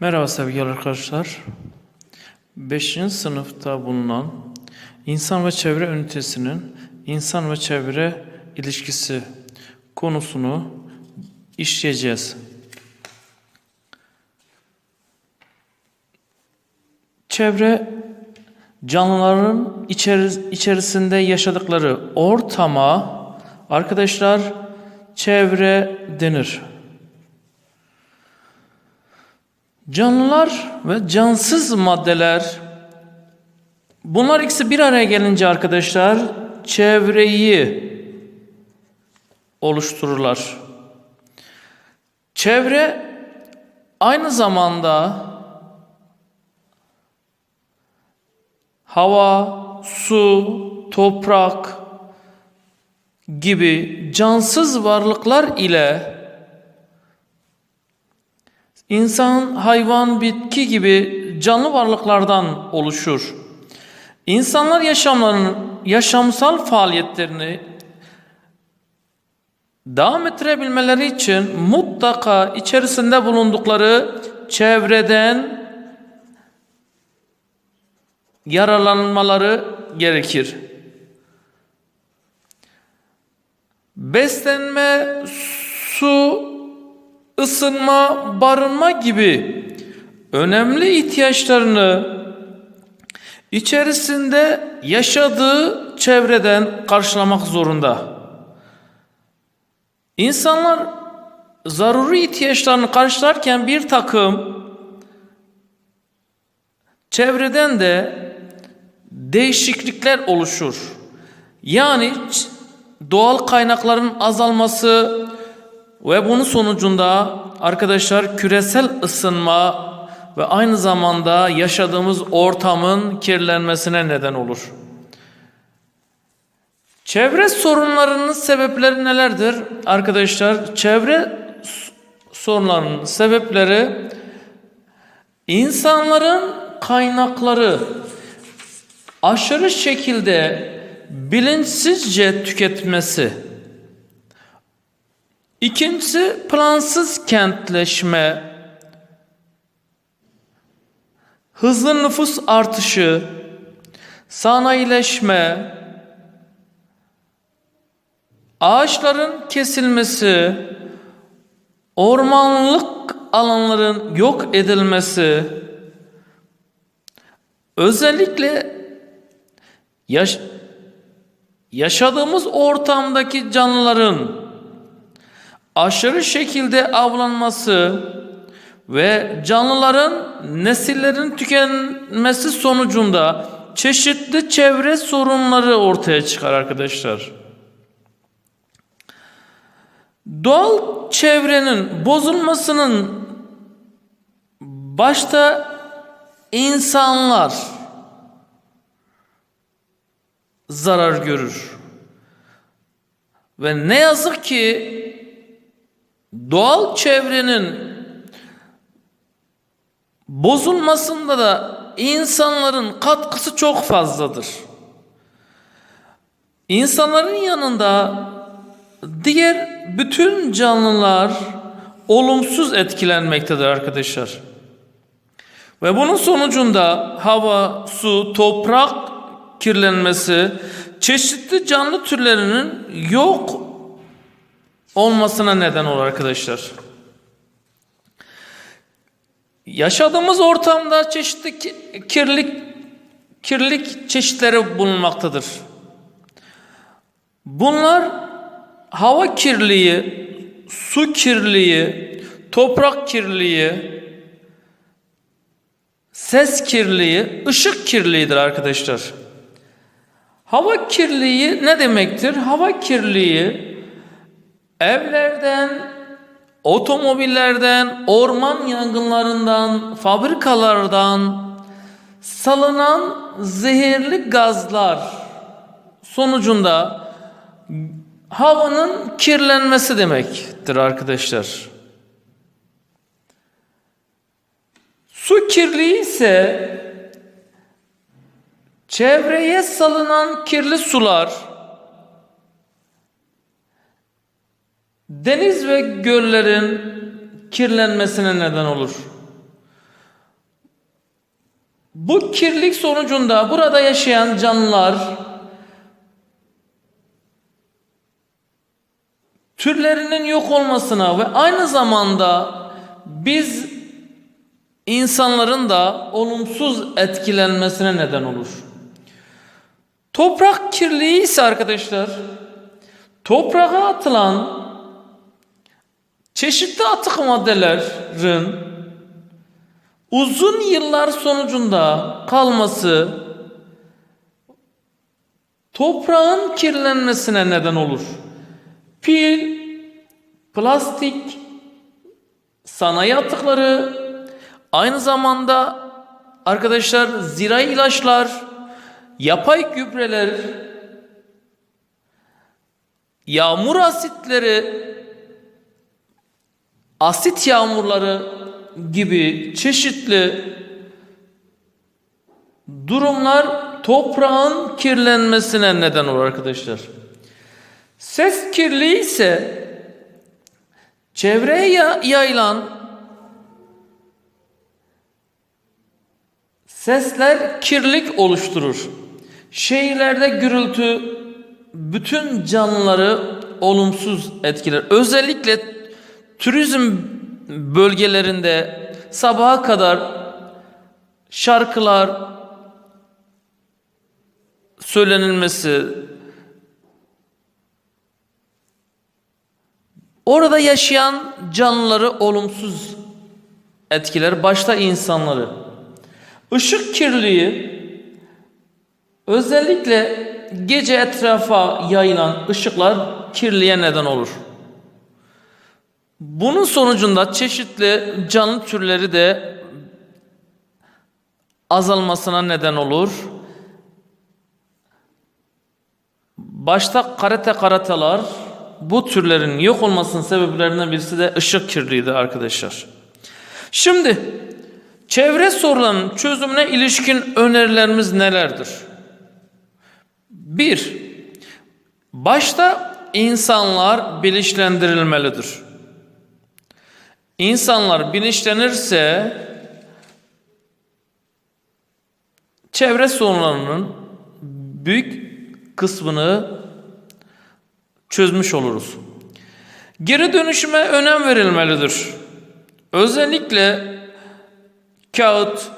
Merhaba sevgili arkadaşlar. 5. sınıfta bulunan İnsan ve Çevre ünitesinin insan ve çevre ilişkisi konusunu işleyeceğiz. Çevre canlıların içeri- içerisinde yaşadıkları ortama arkadaşlar çevre denir. Canlılar ve cansız maddeler bunlar ikisi bir araya gelince arkadaşlar çevreyi oluştururlar. Çevre aynı zamanda hava, su, toprak gibi cansız varlıklar ile İnsan, hayvan, bitki gibi canlı varlıklardan oluşur. İnsanlar yaşamlarının yaşamsal faaliyetlerini devam ettirebilmeleri için mutlaka içerisinde bulundukları çevreden yararlanmaları gerekir. Beslenme, su, ısınma, barınma gibi önemli ihtiyaçlarını içerisinde yaşadığı çevreden karşılamak zorunda. İnsanlar zaruri ihtiyaçlarını karşılarken bir takım çevreden de değişiklikler oluşur. Yani doğal kaynakların azalması, ve bunun sonucunda arkadaşlar küresel ısınma ve aynı zamanda yaşadığımız ortamın kirlenmesine neden olur. Çevre sorunlarının sebepleri nelerdir? Arkadaşlar çevre sorunlarının sebepleri insanların kaynakları aşırı şekilde bilinçsizce tüketmesi. İkincisi plansız kentleşme, hızlı nüfus artışı, sanayileşme, ağaçların kesilmesi, ormanlık alanların yok edilmesi, özellikle yaş yaşadığımız ortamdaki canlıların aşırı şekilde avlanması ve canlıların nesillerin tükenmesi sonucunda çeşitli çevre sorunları ortaya çıkar arkadaşlar. Doğal çevrenin bozulmasının başta insanlar zarar görür. Ve ne yazık ki doğal çevrenin bozulmasında da insanların katkısı çok fazladır. İnsanların yanında diğer bütün canlılar olumsuz etkilenmektedir arkadaşlar. Ve bunun sonucunda hava, su, toprak kirlenmesi çeşitli canlı türlerinin yok olmasına neden olur arkadaşlar. Yaşadığımız ortamda çeşitli ki- kirlilik kirlilik çeşitleri bulunmaktadır. Bunlar hava kirliliği, su kirliliği, toprak kirliliği, ses kirliliği, ışık kirliliğidir arkadaşlar. Hava kirliliği ne demektir? Hava kirliliği Evlerden, otomobillerden, orman yangınlarından, fabrikalardan salınan zehirli gazlar sonucunda havanın kirlenmesi demektir arkadaşlar. Su kirliliği ise çevreye salınan kirli sular deniz ve göllerin kirlenmesine neden olur. Bu kirlilik sonucunda burada yaşayan canlılar türlerinin yok olmasına ve aynı zamanda biz insanların da olumsuz etkilenmesine neden olur. Toprak kirliliği ise arkadaşlar toprağa atılan çeşitli atık maddelerin uzun yıllar sonucunda kalması toprağın kirlenmesine neden olur. Pil, plastik, sanayi atıkları, aynı zamanda arkadaşlar zirai ilaçlar, yapay gübreler, yağmur asitleri, asit yağmurları gibi çeşitli durumlar toprağın kirlenmesine neden olur arkadaşlar. Ses kirliliği ise çevreye ya- yayılan sesler kirlilik oluşturur. Şehirlerde gürültü bütün canlıları olumsuz etkiler. Özellikle turizm bölgelerinde sabaha kadar şarkılar söylenilmesi, orada yaşayan canlıları olumsuz etkiler, başta insanları. Işık kirliliği özellikle gece etrafa yayılan ışıklar kirliye neden olur. Bunun sonucunda çeşitli canlı türleri de azalmasına neden olur. Başta karate karatalar bu türlerin yok olmasının sebeplerinden birisi de ışık kirliliğidir arkadaşlar. Şimdi çevre sorunlarının çözümüne ilişkin önerilerimiz nelerdir? Bir, başta insanlar bilinçlendirilmelidir. İnsanlar bilinçlenirse çevre sorunlarının büyük kısmını çözmüş oluruz. Geri dönüşüme önem verilmelidir. Özellikle kağıt,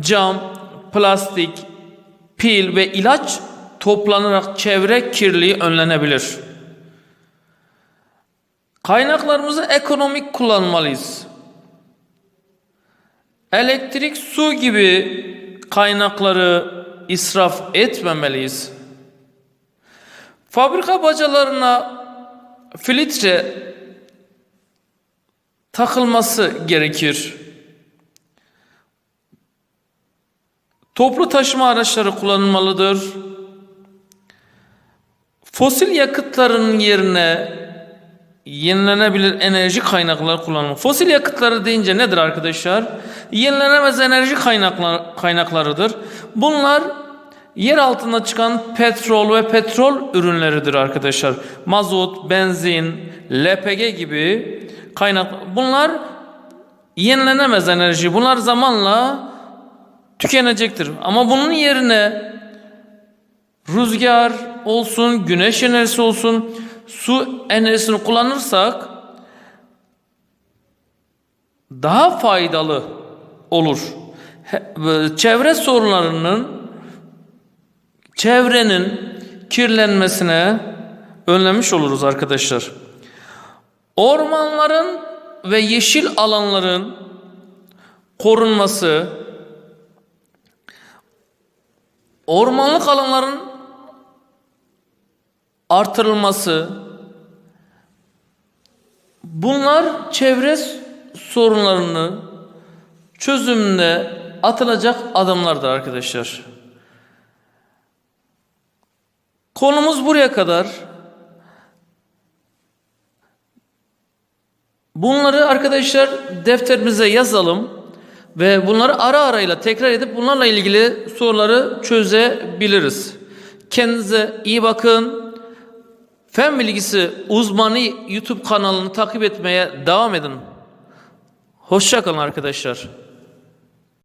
cam, plastik, pil ve ilaç toplanarak çevre kirliliği önlenebilir. Kaynaklarımızı ekonomik kullanmalıyız. Elektrik, su gibi kaynakları israf etmemeliyiz. Fabrika bacalarına filtre takılması gerekir. Toplu taşıma araçları kullanılmalıdır. Fosil yakıtların yerine yenilenebilir enerji kaynakları kullanılmalı. Fosil yakıtları deyince nedir arkadaşlar? Yenilenemez enerji kaynaklar, kaynaklarıdır. Bunlar yer altında çıkan petrol ve petrol ürünleridir arkadaşlar. Mazot, benzin, LPG gibi kaynak. Bunlar yenilenemez enerji. Bunlar zamanla tükenecektir. Ama bunun yerine rüzgar olsun, güneş enerjisi olsun, su enerjisini kullanırsak daha faydalı olur. He- Çevre sorunlarının çevrenin kirlenmesine önlemiş oluruz arkadaşlar. Ormanların ve yeşil alanların korunması, ormanlık alanların artırılması, bunlar çevre sorunlarını çözümüne atılacak adımlardır arkadaşlar. Konumuz buraya kadar. Bunları arkadaşlar defterimize yazalım ve bunları ara arayla tekrar edip bunlarla ilgili soruları çözebiliriz. Kendinize iyi bakın. Fen bilgisi uzmanı YouTube kanalını takip etmeye devam edin. Hoşçakalın arkadaşlar.